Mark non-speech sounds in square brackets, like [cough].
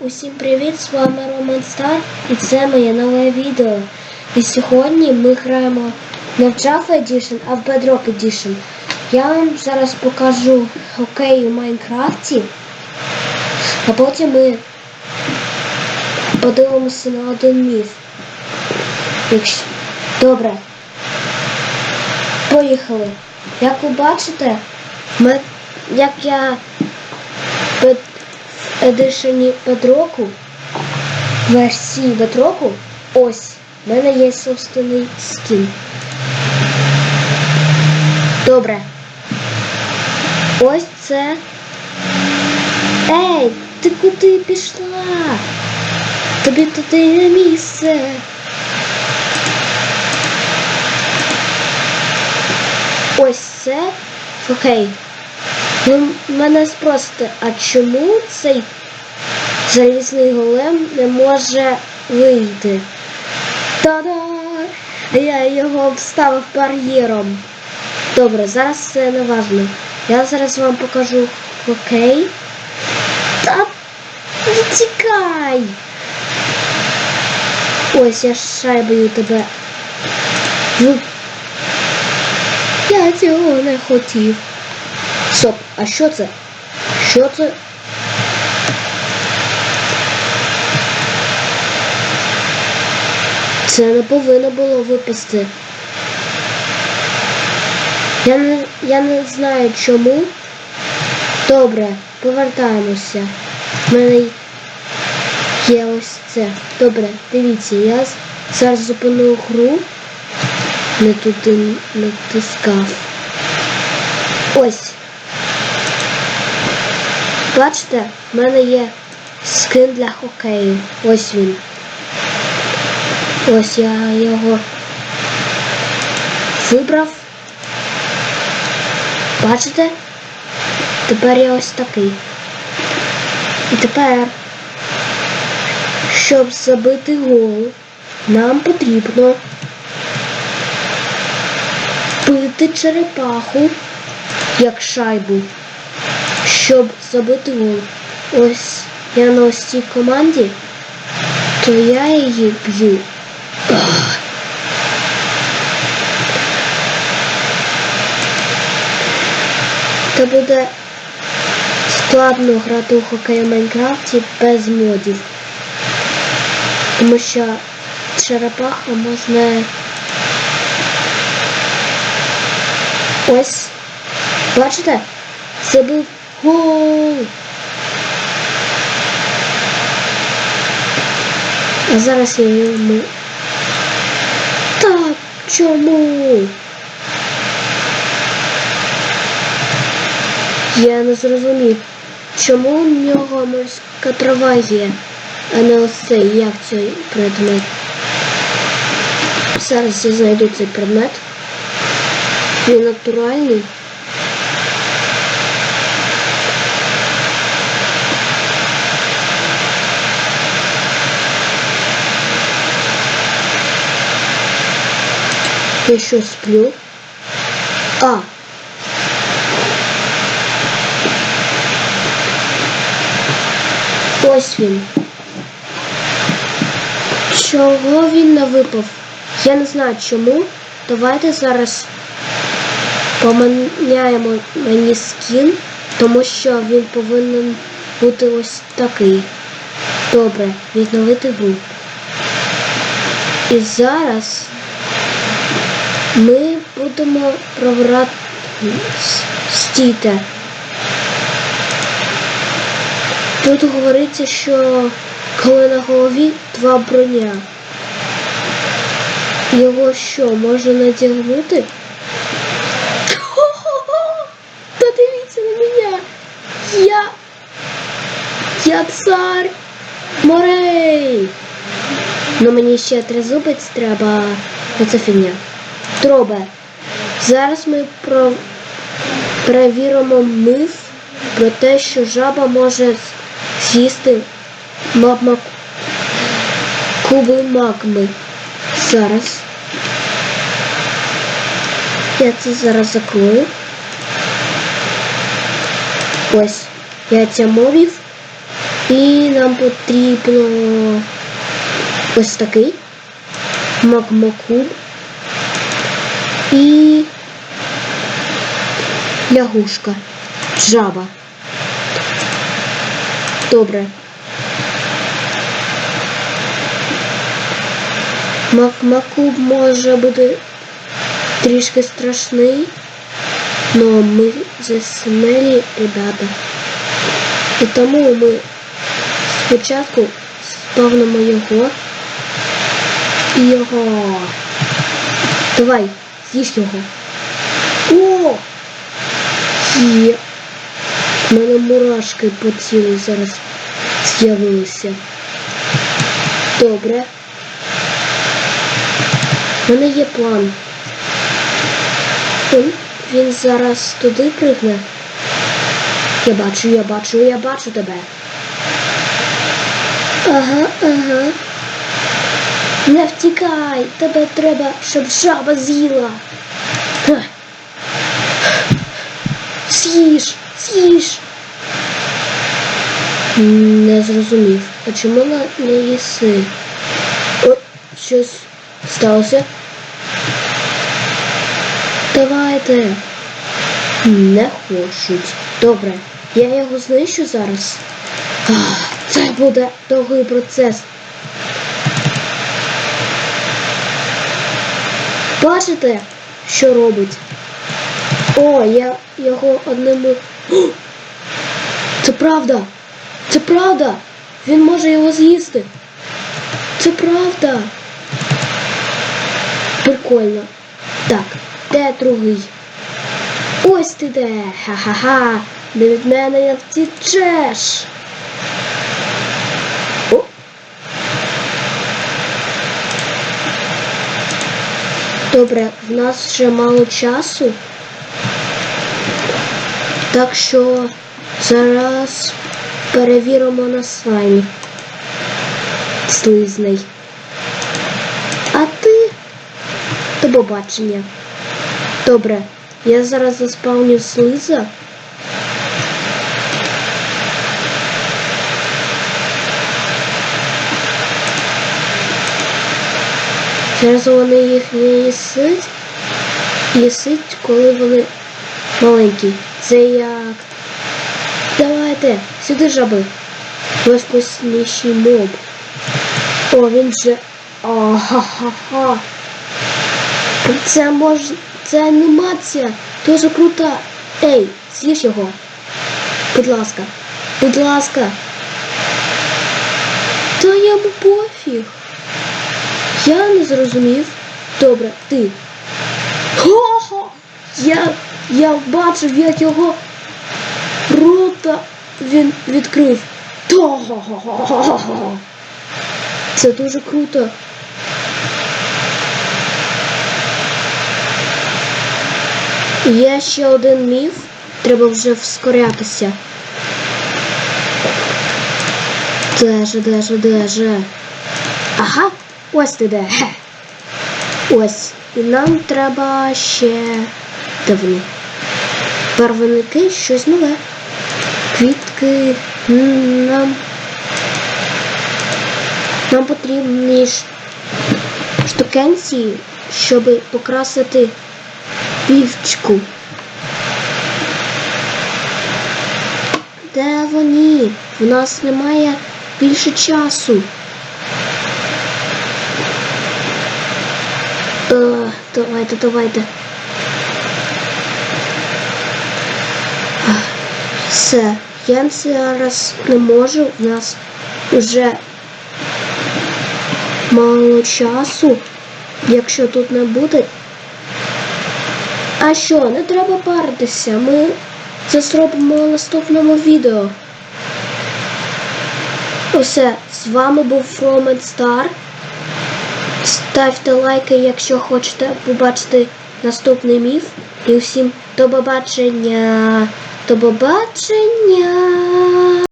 Усім привіт! З вами Роман Стар і це моє нове відео. І сьогодні ми граємо не в Java Edition, а в Bedrock Edition. Я вам зараз покажу хокей у Майнкрафті, а потім ми подивимося на один міф. Якщо... Добре. Поїхали. Як ви бачите, ми... як я едишені Bedrock, версії Bedrock, ось, в мене є собственний скін. Добре. Ось це. Ей, ти куди пішла? Тобі туди не місце. Ось це. Окей. Ви мене спросите, а чому цей залізний голем не може вийти? Та-да! Я його вставив бар'єром. Добре, зараз це не важливо. Я зараз вам покажу хокей. Та тікай! Ось я шайбою тебе. Я цього не хотів. Стоп, а що це? Що це? Це не повинно було випасти. Я не, я не знаю чому. Добре, повертаємося. В мене є ось це. Добре, дивіться, я зараз зупинив гру. Не туди натискав. Ось. Бачите, в мене є скин для хокею. Ось він. Ось я його вибрав. Бачите? Тепер я ось такий. І тепер, щоб забити гол, нам потрібно бити черепаху як шайбу, щоб забити гол. Ось я на ось цій команді, то я її б'ю. Це буде складно грати у хокей в Майнкрафті без модів. Тому що черепаха можна Ось. Бачите? Забив гол. А зараз я йому. Чому? Я не зрозумів, чому у нього морська трава є, а не ось цей, як цей предмет. Зараз я знайду цей предмет. Він натуральний. Я що сплю? А. Ось він. Чого він не випав? Я не знаю чому. Давайте зараз поміняємо мені скін, тому що він повинен бути ось такий. Добре, відновити гру. І зараз ми будемо пробирати стійте. Тут говориться, що коли на голові два броня. Його що, можна надягнути? [laughs] Та дивіться на мене! Я... Я цар морей! Ну мені ще тризубець треба. Оце фігня. Дробе. Зараз ми про... перевіримо миф про те, що жаба може з'їсти магма... куби магми. Зараз. Я це зараз закрою. Ось. Яйця мовів. І нам потрібно ось такий магмакуб і лягушка. Жаба. Добре. Макмакуб може бути трішки страшний, але ми засмелі ребята. І тому ми спочатку спавнимо його і його. Давай, з'їж його. О! Є. У мене мурашки по тілу зараз з'явилися. Добре. У мене є план. Він зараз туди пригне. Я бачу, я бачу, я бачу тебе. Ага, ага. Не втікай, тебе треба, щоб жаба з'їла. З'їж, з'їж. Не зрозумів. А чому на- не їси? О, щось сталося. Давайте. Не хочуть. Добре, я його знищу зараз. Це буде довгий процес. Бачите, що робить? О, я його одним. Це правда! Це правда! Він може його з'їсти. Це правда. Прикольно. Так, де другий? Ось ти де. Ха-ха-ха. Не від мене не втічеш. О. Добре, в нас ще мало часу. Так що зараз перевіримо на слаймі. Слизний. А ти до побачення. Добре, я зараз заспавню слиза. Зараз вони їх не їсить. Їсить, коли вони маленькі. Це як. Давайте, сюди жаби. Найвкусніший моб. О, він же. Ага-ха-ха. Це мож... Це анімація. Дуже крута. Ей, з'їж його. Будь ласка. Будь ласка. Та йому пофіг. Я не зрозумів. Добре, ти. Хо-хо! Я, я бачив, як його рота він відкрив. Того. Це дуже круто. Є ще один міф. Треба вже вскорятися. Де же, де же, де же? Ага, ось. Хе. Ось. І нам треба ще. Де вони? Барвники, щось нове. Квітки. Нам. Нам потрібні штукенці, щоб покрасити півчку. Де вони? У нас немає більше часу. Давайте, давайте. Все, я зараз не можу, у нас вже мало часу. Якщо тут не буде. А що, не треба паритися. Ми це зробимо в наступному відео. Усе, з вами був and Star. Ставте лайки, якщо хочете побачити наступний міф. І всім до побачення. До побачення.